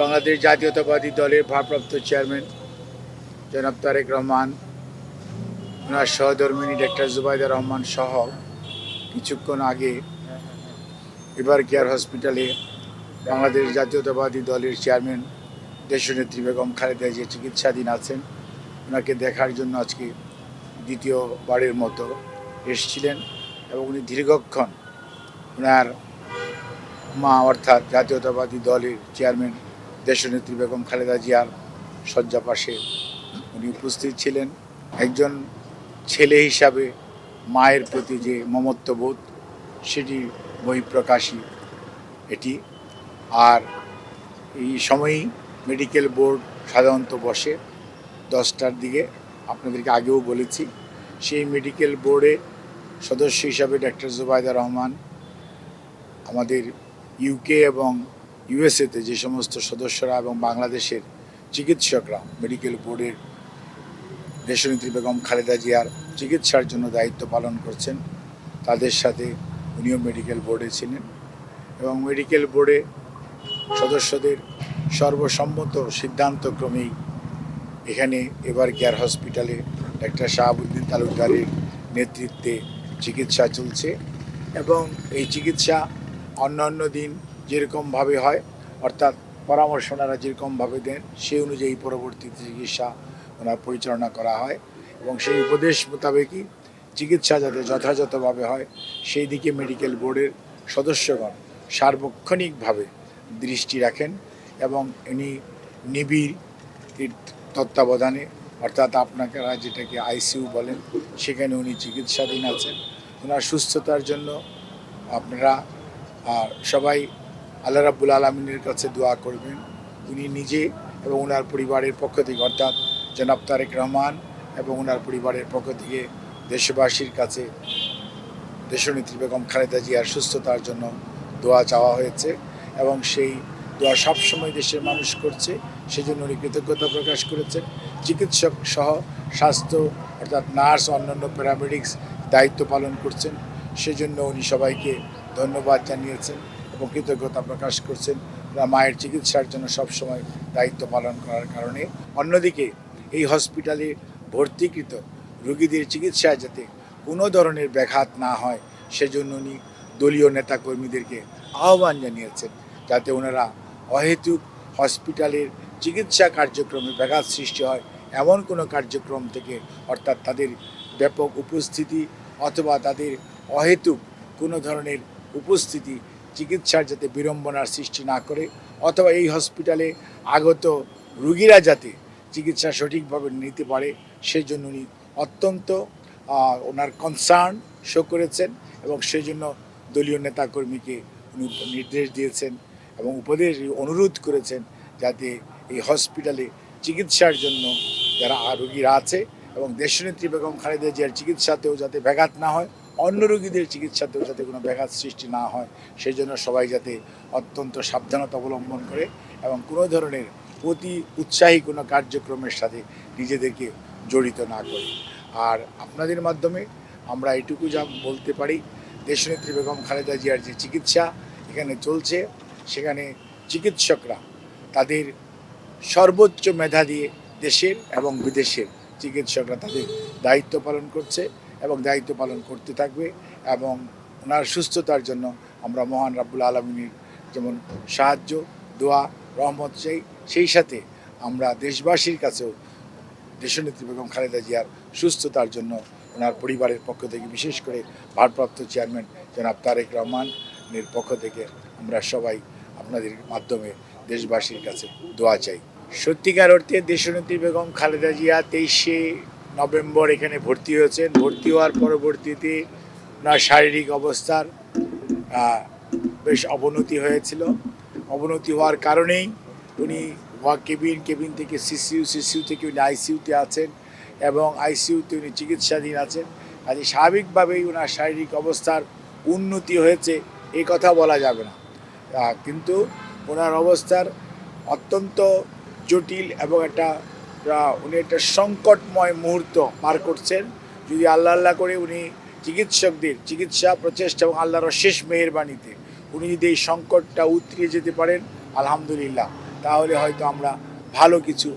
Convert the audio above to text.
বাংলাদেশ জাতীয়তাবাদী দলের ভারপ্রাপ্ত চেয়ারম্যান জনাব তারেক রহমান, ওনার সহধর্মিনী ডাক্তার জুবাইদা রহমান সহ কিছুক্ষণ আগে এবার কেয়ার হসপিটালে বাংলাদেশ জাতীয়তাবাদী দলের চেয়ারম্যান দেশনেত্রী বেগম খালেদা যে চিকিৎসাধীন আছেন। ওনাকে দেখার জন্য আজকে দ্বিতীয়বারের মতো এসেছিলেন এবং উনি দীর্ঘক্ষণ ওনার মা অর্থাৎ জাতীয়তাবাদী দলের চেয়ারম্যান দেশনেত্রী বেগম খালেদা জিয়ার শয্যা পাশে উনি উপস্থিত ছিলেন। একজন ছেলে হিসাবে মায়ের প্রতি যে মমত্ববোধ, সেটি বহিঃপ্রকাশী এটি। আর এই সময়ই মেডিকেল বোর্ড সাধারণত বসে। দশটার দিকে আপনাদেরকে আগেও বলেছি, সেই মেডিকেল বোর্ডে সদস্য হিসাবে ডাক্তার জুবাইদা রহমান আমাদের ইউকে এবং ইউএসএতে যে সমস্ত সদস্যরা এবং বাংলাদেশের চিকিৎসকরা, মেডিকেল বোর্ডের দেশনেত্রী বেগম খালেদা জিয়ার চিকিৎসার জন্য দায়িত্ব পালন করছেন, তাদের সাথে উনিও মেডিকেল বোর্ডে ছিলেন এবং মেডিকেল বোর্ডে সদস্যদের সর্বসম্মত সিদ্ধান্তক্রমেই এখানে এবার কেয়ার হসপিটালে ডাক্তার শাহাবুদ্দিন তালুকদারের নেতৃত্বে চিকিৎসা চলছে এবং এই চিকিৎসা অন্যান্য দিন যেরকমভাবে হয়, অর্থাৎ পরামর্শ ওনারা যেরকমভাবে দেন সেই অনুযায়ী পরবর্তীতে চিকিৎসা ওনার পরিচালনা করা হয় এবং সেই উপদেশ মোতাবেকই চিকিৎসা যাতে যথাযথভাবে হয়, সেই দিকে মেডিকেল বোর্ডের সদস্যগণ সার্বক্ষণিকভাবে দৃষ্টি রাখেন এবং ইনি নিবিড় তত্ত্বাবধানে, অর্থাৎ আপনারা যেটাকে আইসিইউ বলেন, সেখানে উনি চিকিৎসাধীন আছেন। ওনার সুস্থতার জন্য আপনারা সবাই আল্লাহ রাব্বুল আলমিনের কাছে দোয়া করবেন। উনি নিজে এবং ওনার পরিবারের পক্ষ থেকে, অর্থাৎ জনাব তারেক রহমান এবং ওনার পরিবারের পক্ষ থেকে দেশবাসীর কাছে দেশনেত্রী বেগম খালেদা জিয়ার সুস্থতার জন্য দোয়া চাওয়া হয়েছে এবং সেই দোয়া সবসময় দেশের মানুষ করছে, সেজন্য উনি কৃতজ্ঞতা প্রকাশ করেছেন। চিকিৎসক সহ স্বাস্থ্য, অর্থাৎ নার্স, অন্যান্য প্যারামেডিক্স দায়িত্ব পালন করছেন, সেজন্য উনি সবাইকে ধন্যবাদ জানিয়েছেন। কৃতজ্ঞতা প্রকাশ করছেন মায়ের চিকিৎসার জন্য সবসময় দায়িত্ব পালন করার কারণে। অন্যদিকে, এই হসপিটালে ভর্তিকৃত রোগীদের চিকিৎসায় যাতে কোনো ধরনের ব্যাঘাত না হয়, সেজন্য উনি দলীয় নেতাকর্মীদেরকে আহ্বান জানিয়েছেন, যাতে ওনারা অহেতুক হসপিটালের চিকিৎসা কার্যক্রমে ব্যাঘাত সৃষ্টি হয়, এমন কোনো কার্যক্রম থেকে অর্থাৎ তাদের ব্যাপক উপস্থিতি অথবা তাদের অহেতুক কোনো ধরনের উপস্থিতি চিকিৎসার যাতে বিড়ম্বনার সৃষ্টি না করে, অথবা এই হসপিটালে আগত রুগীরা যাতে চিকিৎসা সঠিকভাবে নিতে পারে সেই জন্য উনি অত্যন্ত ওনার কনসার্ন শো করেছেন এবং সেই জন্য দলীয় নেতাকর্মীকে উনি নির্দেশ দিয়েছেন এবং উপদেশ, অনুরোধ করেছেন যাতে এই হসপিটালে চিকিৎসার জন্য যারা রুগীরা আছে এবং দেশনেত্রী বেগম খালেদা জিয়ার চিকিৎসাতেও যাতে ব্যাঘাত না হয় অন্য রোগীদের চিকিৎসাতেও যাতে কোনো ব্যাঘাত সৃষ্টি না হয় সেই জন্য সবাই যাতে অত্যন্ত সাবধানতা অবলম্বন করে এবং কোনো ধরনের অতি উৎসাহী কোনো কার্যক্রমের সাথে নিজেদেরকে জড়িত না করে। আর আপনাদের মাধ্যমে আমরা এটুকু যা বলতে পারি, দেশনেত্রী বেগম খালেদা জিয়ার যে চিকিৎসা এখানে চলছে, সেখানে চিকিৎসকরা তাদের সর্বোচ্চ মেধা দিয়ে দেশের এবং বিদেশের চিকিৎসকরা তাদের দায়িত্ব পালন করছে। এবং দায়িত্ব পালন করতে থাকবে এবং ওনার সুস্থতার জন্য আমরা মহান রাব্বুল আলমিনের যেমন সাহায্য, দোয়া, রহমত চাই, সেই সাথে আমরা দেশবাসীর কাছেও দেশনেত্রী বেগম খালেদা জিয়ার সুস্থতার জন্য ওনার পরিবারের পক্ষ থেকে বিশেষ করে ভারপ্রাপ্ত চেয়ারম্যান জনাব তারেক রহমানের পক্ষ থেকে আমরা সবাই আপনাদের মাধ্যমে দেশবাসীর কাছে দোয়া চাই। সত্যিকার অর্থে দেশনেত্রী বেগম খালেদা জিয়া তেইশে নভেম্বর এখানে ভর্তি হয়েছেন। ভর্তি হওয়ার পরবর্তীতে ওনার শারীরিক অবস্থার বেশ অবনতি হয়েছিল। অবনতি হওয়ার কারণেই উনি ওয়া কেবিন কেবিন থেকে সিসিউ সিসিউ থেকে উনি আইসিইউতে আছেন এবং আইসিইউতে উনি চিকিৎসাধীন আছেন। কাজে স্বাভাবিকভাবেই ওনার শারীরিক অবস্থার উন্নতি হয়েছে এই কথা বলা যাবে না। কিন্তু ওনার অবস্থার অত্যন্ত জটিল এবং একটা উনি একটা সংকটময় মুহূর্ত পার করছেন। যদি আল্লাহ আল্লাহ করে উনি চিকিৎসকদের চিকিৎসা, প্রচেষ্টা এবং আল্লাহর শেষ মেহেরবাণীতে উনি যদি এই সংকটটা উতরিয়ে যেতে পারেন, আলহামদুলিল্লাহ। তাহলে হয়তো আমরা ভালো কিছু